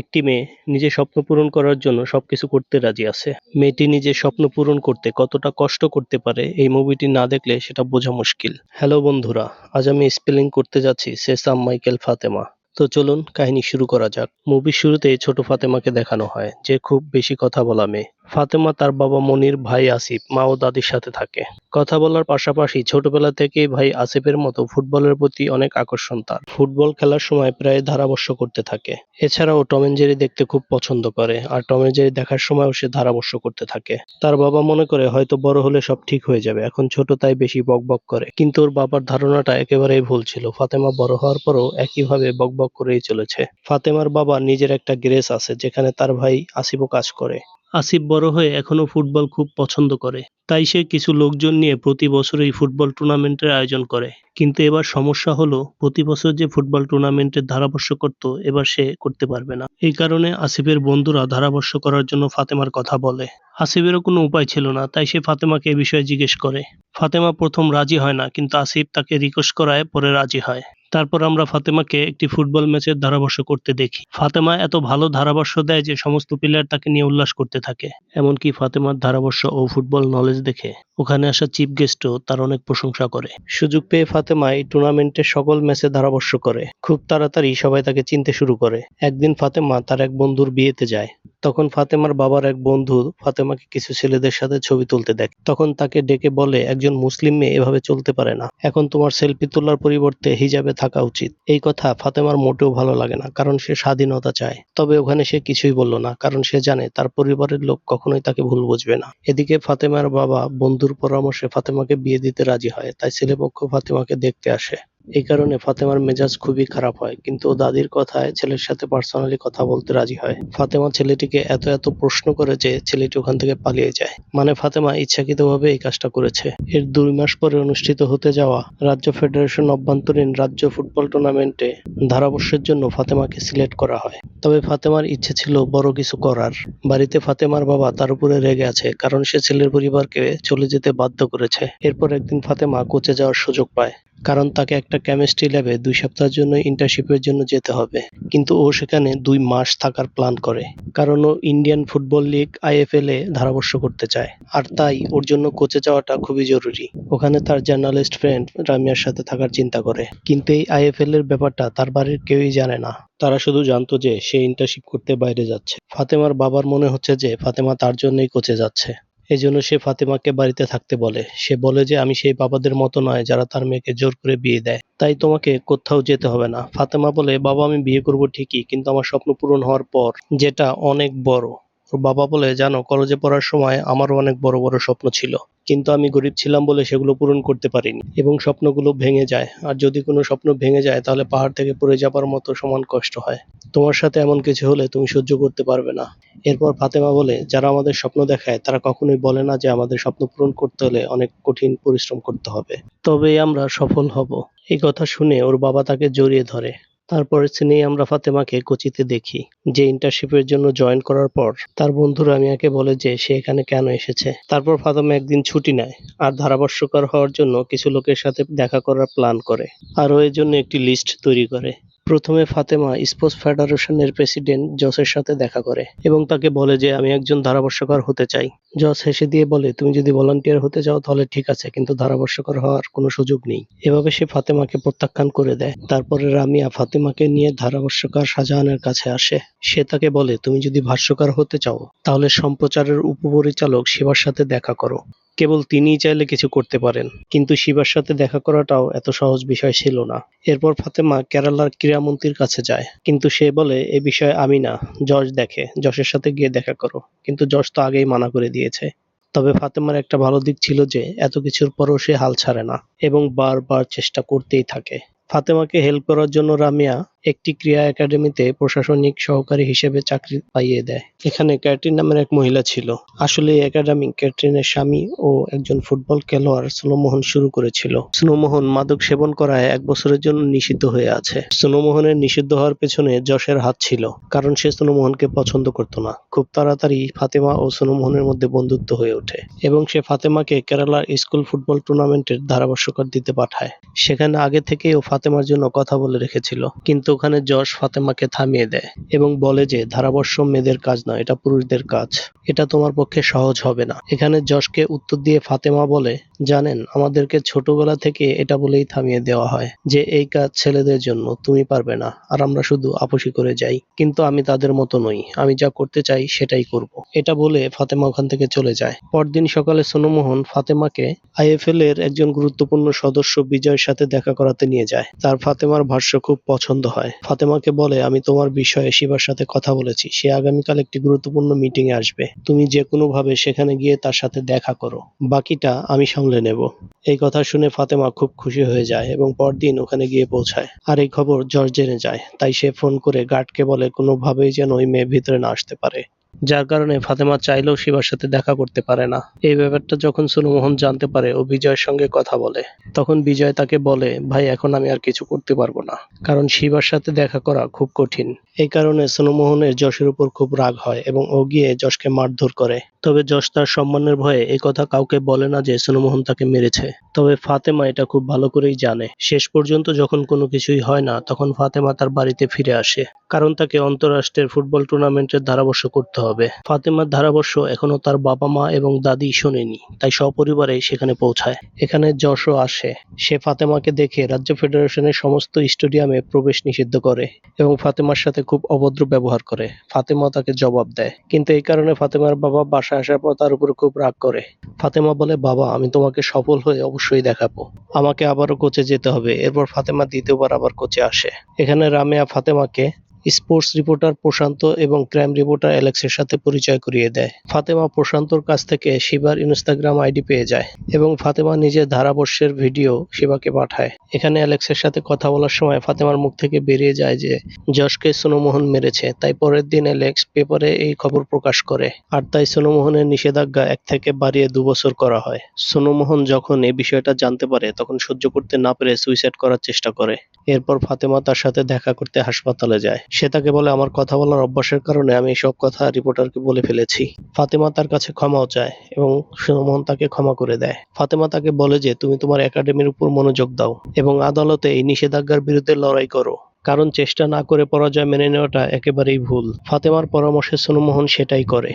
একটি মেয়ে নিজের স্বপ্ন পূরণ করার জন্য সবকিছু করতে রাজি আছে। মেয়েটি নিজের স্বপ্ন পূরণ করতে কতটা কষ্ট করতে পারে এই মুভিটি না দেখলে সেটা বোঝা মুশকিল। হ্যালো বন্ধুরা, আজ আমি স্পেলিং করতে যাচ্ছি সেসাম মাইকেল ফাতেমা। তো চলুন কাহিনী শুরু করা যাক। মুভির শুরুতে ছোট ফাতেমাকে দেখানো হয়, যে খুব বেশি কথা বলা মেয়ে। ফাতেমা তার বাবা মনির ভাই আসিফ, মা ও দাদির সাথে থাকে। কথা বলার পাশাপাশি ছোটবেলা থেকেই ভাই আসিফের মতো ফুটবলের প্রতি অনেক আকর্ষণ তার। ফুটবল খেলার সময় প্রায় ধারাবর্ষ করতে থাকে। এছাড়াও টম এন্ড জেরি দেখতে খুব পছন্দ করে, আর টম এন্ড জেরি দেখার সময়ও সে ধারাবর্ষ করতে থাকে। তার বাবা মনে করে, হয়তো বড় হলে সব ঠিক হয়ে যাবে, এখন ছোট তাই বেশি বকবক করে। কিন্তু ওর বাবার ধারণাটা একেবারেই ভুল ছিল। ফাতেমা বড় হওয়ার পরও একইভাবে বকবক করেই চলেছে। ফাতেমার বাবা নিজের একটা গ্রেস আছে, যেখানে তার ভাই আসিফও কাজ করে। আসিফ বড় হয়ে এখনও ফুটবল খুব পছন্দ করে। তাই সে কিছু লোকজন নিয়ে প্রতি বছরই ফুটবল টুর্নামেন্টের আয়োজন করে। কিন্তু এবার সমস্যা হলো, প্রতি বছর যে ফুটবল টুর্নামেন্টের ধারাবর্ষ করত এবার সে করতে পারবে না। এই কারণে আসিফের বন্ধুরা ধারাবর্ষ করার জন্য ফাতেমার কথা বলে। আসিফেরও কোনো উপায় ছিল না, তাই সে ফাতেমাকে এ বিষয়ে জিজ্ঞেস করে। ফাতেমা প্রথম রাজি হয় না, কিন্তু আসিফ তাকে রিকোয়েস্ট করায় পরে রাজি হয়। তারপর আমরা ফাতেমাকে একটি ফুটবল ম্যাচের ধারাভাষ্য করতে দেখি। ফাতেমা এত ভালো ধারাভাষ্য দেয় যে সমস্ত প্লেয়ার তাকে নিয়ে উল্লাস করতে থাকে। এমনকি ফাতেমার ধারাভাষ্য ও ফুটবল নলেজ দেখে ওখানে আসা চিফ গেস্টও তার অনেক প্রশংসা করে। সুযোগ পেয়ে ফাতেমা এই টুর্নামেন্টের সকল ম্যাচে ধারাভাষ্য করে। খুব তাড়াতাড়ি সবাই তাকে চিনতে শুরু করে। একদিন ফাতেমা তার এক বন্ধুর বিয়েতে যায়। তখন ফাতেমার বাবার এক বন্ধু ফাতেমাকে কিছু ছেলেদের সাথে ছবি তুলতে দেখে। তখন তাকে ডেকে বলে, একজন মুসলিম মেয়ে এভাবে চলতে পারে না। এখন তোমার সেলফি তোলার পরিবর্তে হিজাবে থাকা উচিত। এই কথা ফাতেমার মোটেও ভালো লাগে না, কারণ সে স্বাধীনতা চায়। তবে ওখানে সে কিছুই বলল না, কারণ সে জানে তার পরিবারের লোক কখনোই তাকে ভুল বুঝবে না। এদিকে ফাতেমার বাবা বন্ধুর পরামর্শে ফাতেমাকে বিয়ে দিতে রাজি হয়, তাই ছেলেপক্ষ ফাতেমাকে দেখতে আসে। এই কারণে ফাতেমার মেজাজ খুবই খারাপ হয়। কিন্তু দাদির কথায় ছেলের সাথে পার্সোনালি কথা বলতে রাজি হয়। ফাতেমা ছেলেটিকে এত এত প্রশ্ন করে যে ছেলেটি ওখান থেকে পালিয়ে যায়। মানে ফাতেমা ইচ্ছাকৃতভাবে এই কাজটা করেছে। এর দুই মাস পরে অনুষ্ঠিত হতে যাওয়া রাজ্য ফেডারেশন অভ্যন্তরীণ রাজ্য ফুটবল টুর্নামেন্টে ধারাবর্ষের জন্য ফাতেমাকে সিলেক্ট করা হয়। তবে ফাতেমার ইচ্ছে ছিল বড় কিছু করার। বাড়িতে ফাতেমার বাবা তার উপরে রেগে আছে, কারণ সে ছেলের পরিবারকে চলে যেতে বাধ্য করেছে। এরপর একদিন ফাতেমা কোচে যাওয়ার সুযোগ পায়। কারণ তাকে একটা কেমিস্ট্রি ল্যাবে দুই সপ্তাহের জন্য ইন্টার্নশিপের জন্য যেতে হবে। কিন্তু ও সেখানে দুই মাস থাকার প্ল্যান করে। কারণ ও ইন্ডিয়ান ফুটবল লিগ আইএফএল এ ধারাবর্ষ করতে চায়। আর তাই ওর জন্য কোচে যাওয়াটা খুবই জরুরি। ওখানে তার জার্নালিস্ট ফ্রেন্ড রামিয়ার সাথে থাকার চিন্তা করে। কিন্তু এই আইএফএল এর ব্যাপারটা তার বাড়ির কেউই জানে না। তারা শুধু জানতো যে সে ইন্টার্নশিপ করতে বাইরে যাচ্ছে। ফাতেমার বাবার মনে হচ্ছে যে ফাতেমা তার জন্যই কোচে যাচ্ছে। এই জন্য সে ফাতেমাকে বাড়িতে থাকতে বলে। সে বলে যে, আমি সেই বাবাদের মতো নয় যারা তার মেয়েকে জোর করে বিয়ে দেয়। তাই তোমাকে কোথাও যেতে হবে না। ফাতেমা বলে, বাবা, আমি বিয়ে করব ঠিকই, কিন্তু আমার স্বপ্ন পূরণ হওয়ার পর, যেটা অনেক বড় বাবা বলে, জানো, কলেজে পড়ার সময় আমারও অনেক বড় বড় স্বপ্ন ছিল। কিন্তু আমি গরিব ছিলাম বলে সেগুলো পূরণ করতে পারিনি এবং স্বপ্নগুলো ভেঙে যায়। আর যদি কোনো স্বপ্ন ভেঙে যায়, তাহলে পাহাড় থেকে পড়ে যাবার মতো সমান কষ্ট হয়। তোমার সাথে এমন কিছু হলে তুমি সহ্য করতে পারবে না। এরপর ফাতেমা বলে, যারা আমাদের স্বপ্ন দেখায়, তারা কখনোই বলে না যে আমাদের স্বপ্ন পূরণ করতে হলে অনেক কঠিন পরিশ্রম করতে হবে। তবেই আমরা সফল হব। এই কথা শুনে ওর বাবা তাকে জড়িয়ে ধরে। তারপরের সিনেই আমরা ফাতেমাকে কোচিতে দেখি, যে ইন্টার্নশিপের জন্য জয়েন করার পর তার বন্ধু রামিয়াকে বলে যে সে এখানে কেন এসেছে। তারপর ফাতেমা একদিন ছুটি নেয় আর ধারাভাষ্যকার হওয়ার জন্য কিছু লোকের সাথে দেখা করার প্ল্যান করে। আর ওই জন্য একটি লিস্ট তৈরি করে। প্রথমে ফাতেমা স্পোর্টস ফেডারেশনের প্রেসিডেন্ট জসের সাথে দেখা করে এবং তাকে বলে যে, আমি একজন ধারাভাষ্যকার হতে চাই। জস হেসে দিয়ে বলে, তুমি যদি ভলান্টিয়ার হতে চাও তাহলে ঠিক আছে, কিন্তু ধারাভাষ্যকার হওয়ার কোনো সুযোগ নেই। এভাবে সে ফাতেমাকে প্রত্যাখ্যান করে দেয়। তারপরে রামিয়া ফাতেমাকে নিয়ে ধারাভাষ্যকার শাহজাহানের কাছে আসে। সে তাকে বলে, তুমি যদি ভাষ্যকার হতে চাও, তাহলে সম্প্রচারের উপপরিচালক সেবার সাথে দেখা করো। কেবল তিনিই চাইলে কিছু করতে পারেন। কিন্তু শিবার সাথে দেখা করাটাও এত সহজ বিষয় ছিল না। এরপর ফাতেমা কেরালার ক্রীড়ামন্ত্রীর কাছে যায়। কিন্তু সে বলে, এ বিষয়ে আমি না যশ দেখে যশের সাথে গিয়ে দেখা করো। কিন্তু যশ তো আগেই মানা করে দিয়েছে। তবে ফাতেমার একটা ভালো দিক ছিল যে, এত কিছুর পরও সে হাল ছাড়ে না এবং বারবার চেষ্টা করতেই থাকে। ফাতেমাকে হেল্প করার জন্য রামিয়া একটি ক্রীড়া একাডেমিতে প্রশাসনিক সহকারী হিসেবে চাকরি পাইয়ে দেয়। এখানে ক্যাটরিন নামের এক মহিলা ছিল। আসলে এই একাডেমি ক্যাটরিনের স্বামী ও একজন ফুটবল খেলোয়াড় স্নোমোহন শুরু করেছিল। স্নোমোহন মাদক সেবন করায় এক বছরের জন্য নিষিদ্ধ হয়ে আছে। স্নোমোহনের নিষিদ্ধ হওয়ার পেছনে যশের হাত ছিল, কারণ সে স্নোমোহনকে পছন্দ করত না। খুব তাড়াতাড়ি ফাতেমা ও স্নোমোহনের মধ্যে বন্ধুত্ব হয়ে ওঠে এবং সে ফাতেমাকে কেরালার স্কুল ফুটবল টুর্নামেন্টের ধারাভাষ্যকার দিতে পাঠায়। সেখানে আগে থেকেই ও ফাতেমার জন্য কথা বলে রেখেছিল, কিন্তু ওখানে যশ ফাতেমাকে থামিয়ে দেয় এবং বলে যে ধারাবর্ষ মেয়েদের কাজ নয়, এটা পুরুষদের কাজ। এটা তোমার পক্ষে সহজ হবে না। এখানে যশকে উত্তর দিয়ে ফাতেমা বলে জানেন, আমাদেরকে ছোটবেলা থেকে এটা বলেই থামিয়ে দেওয়া হয় যে, এই কাজ ছেলেদের জন্য, তুমি পারবে না, আর আমরা শুধু আপোষী করে যাই। কিন্তু আমি তাদের মতো নই, আমি যা করতে চাই সেটাই করব। এটা বলে ফাতেমা ওখান থেকে চলে যায়। পরদিন সকালে সোনমোহন ফাতেমাকে আইএফএল এর একজন গুরুত্বপূর্ণ সদস্য বিজয়ের সাথে দেখা করাতে নিয়ে যায়। তার ফাতেমার ভাষ্য খুব পছন্দ হয়। ফাতেমাকে বলে, আমি তোমার বিষয়ে শিবার সাথে কথা বলেছি। সে আগামীকাল একটি গুরুত্বপূর্ণ মিটিং এ আসবে। তুমি যে কোনো ভাবে সেখানে গিয়ে তার সাথে দেখা করো। বাকিটা আমি সামলে নেব। এই কথা শুনে ফাতেমা খুব খুশি হয়ে যায় এবং পরদিন ওখানে গিয়ে পৌঁছায়। আর এই খবর জর্জ জেনে যায়, তাই সে ফোন করে গার্ডকে বলে কোনোভাবেই যেন ওই মেয়ে ভিতরে না আসতে পারে। যার কারণে ফাতেমা চাইলেও শিবার সাথে দেখা করতে পারে না। এই ব্যাপারটা যখন সুনুমোহন জানতে পারে ও বিজয়ের সঙ্গে কথা বলে, তখন বিজয় তাকে বলে, ভাই, এখন আমি আর কিছু করতে পারব না। কারণ শিবার সাথে দেখা করা খুব কঠিন। এই কারণে সোনমোহনের যশের উপর খুব রাগ হয় এবং ও গিয়ে যশকে মারধর করে। তবে যশ তার সম্মানের ভয়ে এই কথা কাউকে বলে না যে সোনমোহন তাকে মেরেছে। তবে ফাতেমা এটা খুব ভালো করেই জানে। শেষ পর্যন্ত যখন কোনো কিছুই হয় না, তখন ফাতেমা তার বাড়িতে ফিরে আসে। কারণ তাকে অন্তরাষ্ট্রের ফুটবল টুর্নামেন্টের ধারাবর্ষ করতে হবে। ফাতেমার ধারাবর্ষ এখনও তার বাবা মা এবং দাদি শোনেনি, তাই সপরিবারে সেখানে পৌঁছায়। এখানে যশও আসে। সে ফাতেমাকে দেখে রাজ্য ফেডারেশনের সমস্ত স্টেডিয়ামে প্রবেশ নিষিদ্ধ করে এবং ফাতেমার সাথে খুব অভদ্র ব্যবহার করে। ফাতেমা তাকে জবাব দেয়, কিন্তু এই কারণে ফাতেমার বাবা বাসায় আসার পর তার উপর খুব রাগ করে। ফাতেমা বলে, বাবা, আমি তোমাকে সফল হয়ে অবশ্যই দেখাবো। আমাকে আবারও কোচে যেতে হবে। এরপর ফাতেমা দ্বিতীয়বার আবার কোচে আসে। এখানে রামেয়া ফাতেমাকে স্পোর্টস রিপোর্টার প্রশান্ত এবং ক্রাইম রিপোর্টার অ্যালেক্সের সাথে পরিচয় করিয়ে দেয়। ফাতেমা প্রশান্তর কাছ থেকে শিবার ইনস্টাগ্রাম আইডি পেয়ে যায় এবং ফাতেমা নিজের ধারাবর্ষের ভিডিও শিবাকে পাঠায়। এখানে অ্যালেক্সের সাথে কথা বলার সময় ফাতেমার মুখ থেকে বেরিয়ে যায় যে যশকে সোনমোহন মেরেছে, তাই পরের দিন অ্যালেক্স পেপারে এই খবর প্রকাশ করে। আর তাই সোনমোহনের নিষেধাজ্ঞা এক থেকে বাড়িয়ে দু বছর করা হয়। সোনমোহন যখন এই বিষয়টা জানতে পারে, তখন সহ্য করতে না পেরে সুইসাইড করার চেষ্টা করে। এরপর ফাতেমা তার সাথে দেখা করতে হাসপাতালে যায়। সে তাকে বলে, আমার কথা বলার অভ্যাসের কারণে আমি সব কথা রিপোর্টারকে বলে ফেলেছি। ফাতেমা তার কাছে ক্ষমাও চায় এবং সুমন তাকে ক্ষমা করে দেয়। ফাতেমা তাকে বলে যে, তুমি তোমার একাডেমির উপর মনোযোগ দাও এবং আদালতে এই নিষেধাজ্ঞার বিরুদ্ধে লড়াই করো। কারণ চেষ্টা না করে পরাজয় মেনে নেওয়াটা একেবারেই ভুল। ফাতেমার পরামর্শে সোনমোহন সেটাই করে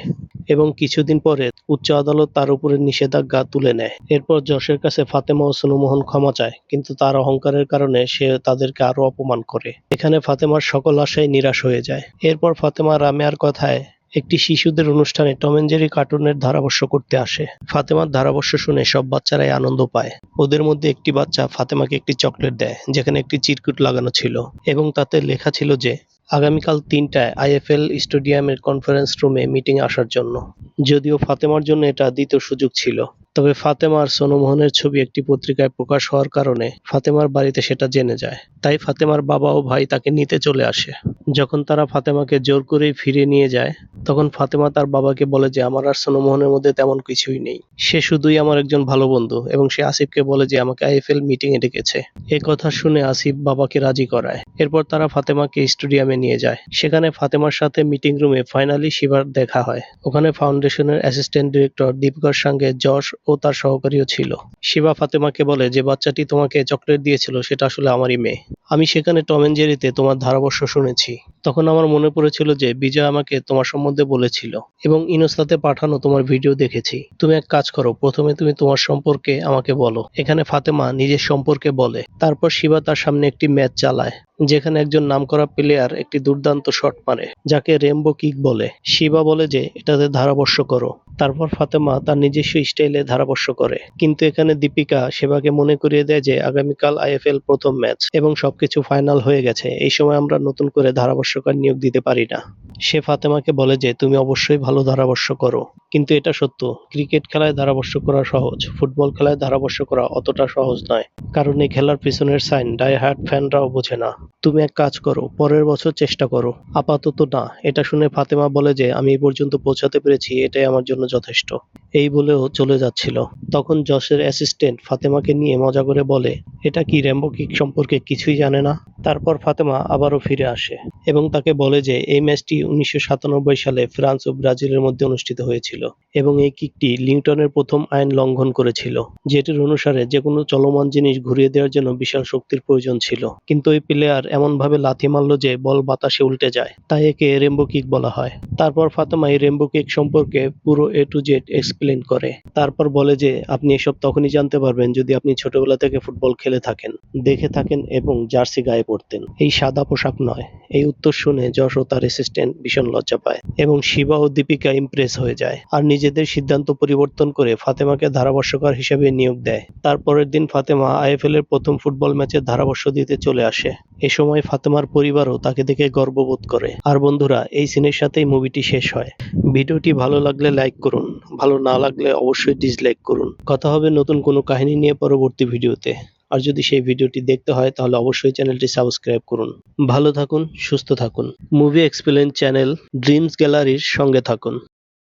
এবং কিছুদিন পরে উচ্চ আদালত তার উপরে নিষেধাজ্ঞা তুলে নেয়। এরপর যশের কাছে ফাতেমা ও সোনমোহন ক্ষমা চায়, কিন্তু তার অহংকারের কারণে সে তাদেরকে আরও অপমান করে। এখানে ফাতেমার সকল আশাই নিরাশ হয়ে যায়। এরপর ফাতেমা রামেয়ার কথায় একটি শিশুদের অনুষ্ঠানে টম এন্ড জেরি কার্টুনের ধারাবর্ষ করতে আসে। ফাতেমার ধারাবর্ষ শুনে সব বাচ্চারাই আনন্দ পায়। ওদের মধ্যে একটি বাচ্চা ফাতেমাকে একটি চকলেট দেয়, যেখানে একটি চিরকুট লাগানো ছিল এবং তাতে লেখা ছিল যে, আগামীকাল তিনটায় আইএফএল স্টেডিয়ামের কনফারেন্স রুমে মিটিং আসার জন্য। যদিও ফাতেমার জন্য এটা দ্বিতীয় সুযোগ ছিল। তবে ফাতেমা আর সোনমোহনের ছবি একটি পত্রিকায় প্রকাশ হওয়ার কারণে ফাতেমার বাড়িতে সেটা জেনে যায়। তাই ফাতেমার বাবা ও ভাই তাকে নিতে চলে আসে। যখন তারা ফাতেমাকে জোর করেই ফিরে নিয়ে যায়, তখন ফাতেমা তার বাবাকে বলে যে, আমার আর সোনমোহনের মধ্যে তেমন কিছুই নেই। সে শুধুই আমার একজন ভালো বন্ধু এবং সে আসিফকে বলে যে, আমাকে আইএফএল মিটিং এ ডেকেছে। এ কথা শুনে আসিফ বাবাকে রাজি করায়। এরপর তারা ফাতেমাকে স্টেডিয়ামে নিয়ে যায়। সেখানে ফাতেমার সাথে মিটিং রুমে ফাইনালি শিবার দেখা হয়। ওখানে ফাউন্ডেশনের অ্যাসিস্ট্যান্ট ডিরেক্টর দীপিকার সঙ্গে যশ ও তার সহকারীও ছিল। শিবা ফাতেমাকে বলে, যে বাচ্চাটি তোমাকে চকলেট দিয়েছিল, সেটা আসলে আমারই মেয়ে। আমি সেখানে টম এন্ড জেরিতে তোমার ধারাবর্ষ শুনেছি। তখন আমার মনে পড়েছিল যে বিজয় আমাকে তোমার সম্বন্ধে বলেছিল এবং ইনোস্তাতে পাঠানো তোমার ভিডিও দেখেছি। তুমি এক কাজ করো, প্রথমে তুমি তোমার সম্পর্কে আমাকে বলো। এখানে ফাতেমা নিজের সম্পর্কে বলে। তারপর শিবা তার সামনে একটি ম্যাচ চালায়, যেখানে একজন নামকরা প্লেয়ার একটি দুর্দান্ত শট মারে, যাকে রেমবো কিক বলে। শিবা বলে যে, এটাতে ধারাবর্ষ করো। তারপর ফাতেমা তার নিজস্ব স্টাইলে ধারাবর্ষ করে। কিন্তু এখানে দীপিকা সেবাকে মনে করিয়ে দেয় যে, আগামীকাল আইএফএল প্রথম ম্যাচ এবং সবকিছু ফাইনাল হয়ে গেছে। এই সময় আমরা নতুন করে ধারাবর্ষকার নিয়োগ দিতে পারি না। সে ফাতেমাকে বলে যে, তুমি অবশ্যই ভালো ধারাবর্ষ করো। কিন্তু এটা সত্য। ক্রিকেট খেলায় ধারাবর্ষ করা সহজ, ফুটবল খেলায় ধারাবর্ষ করা অতটা সহজ নয়। কারণ এই খেলার পিছনের সাইন ডাই হার্ট ফ্যানরাও বোঝে না। তুমি এক কাজ করো, পরের বছর চেষ্টা করো। আপাতত না, এটা শুনে ফাতেমা বলে যে, আমি এই পর্যন্ত পৌঁছাতে পেরেছি, এটাই আমার জন্য যথেষ্ট। এই বলেও চলে যাচ্ছিল। তখন যশের অ্যাসিস্ট্যান্ট ফাতেমাকে নিয়ে মজা করে বলে, এটা কি, র্যাম্বো কিক সম্পর্কে কিছুই জানে? না। তারপর ফাতেমা আবারও ফিরে আসে এবং তাকে বলে যে, এই ম্যাচটি উনিশশো সাতানব্বই সালে ফ্রান্স ও ব্রাজিলের মধ্যে অনুষ্ঠিত হয়েছিল এবং এই কিকটি লিংটনের প্রথম আইন লঙ্ঘন করেছিল, যেটির অনুসারে যে কোনো চলমান জিনিস ঘুরিয়ে দেওয়ার জন্য বিশাল শক্তির প্রয়োজন ছিল। কিন্তু এই প্লেয়ার এমনভাবে লাথি মারল যে, বল বাতাসে উল্টে যায়। তাই একে রেম্বো কিক বলা হয়। তারপর ফাতেমা এই রেম্বো কিক সম্পর্কে পুরো এ টু জেড এক্সপ্লেন করে। তারপর বলে যে, আপনি এসব তখনই জানতে পারবেন যদি আপনি ছোটবেলা থেকে ফুটবল খেলে থাকেন, দেখে থাকেন এবং জার্সি গায়ে পড়তেন এই সাদা পোশাক নয়, এই উত্তর শুনে যশ ও তার অ্যাসিস্ট্যান্ট ভীষণ লজ্জা পায় এবং শিবা ও দীপিকা ইমপ্রেস হয়ে যায় আর নিজেদের সিদ্ধান্ত পরিবর্তন করে ফাতেমাকে ধারাভাষ্যকার হিসেবে নিয়োগ দেয়। তারপরের দিন ফাতেমা আইএফএল এর প্রথম ফুটবল ম্যাচে ধারাভাষ্য দিতে চলে আসে। এ সময় ফাতেমার পরিবারও তাকে দেখে গর্ববোধ করে। আর বন্ধুরা, এই সিনের সাথেই মুভিটি শেষ হয়। ভিডিওটি ভালো লাগলে লাইক করুন, ভালো না লাগলে অবশ্যই ডিসলাইক করুন। কথা হবে নতুন কোনো কাহিনী নিয়ে পরবর্তী ভিডিওতে। আর যদি সেই ভিডিওটি দেখতে হয়, তাহলে অবশ্যই চ্যানেলটি সাবস্ক্রাইব করুন। ভালো থাকুন, সুস্থ থাকুন। মুভি এক্সপ্লেন চ্যানেল ড্রিমস গ্যালারির সঙ্গে থাকুন।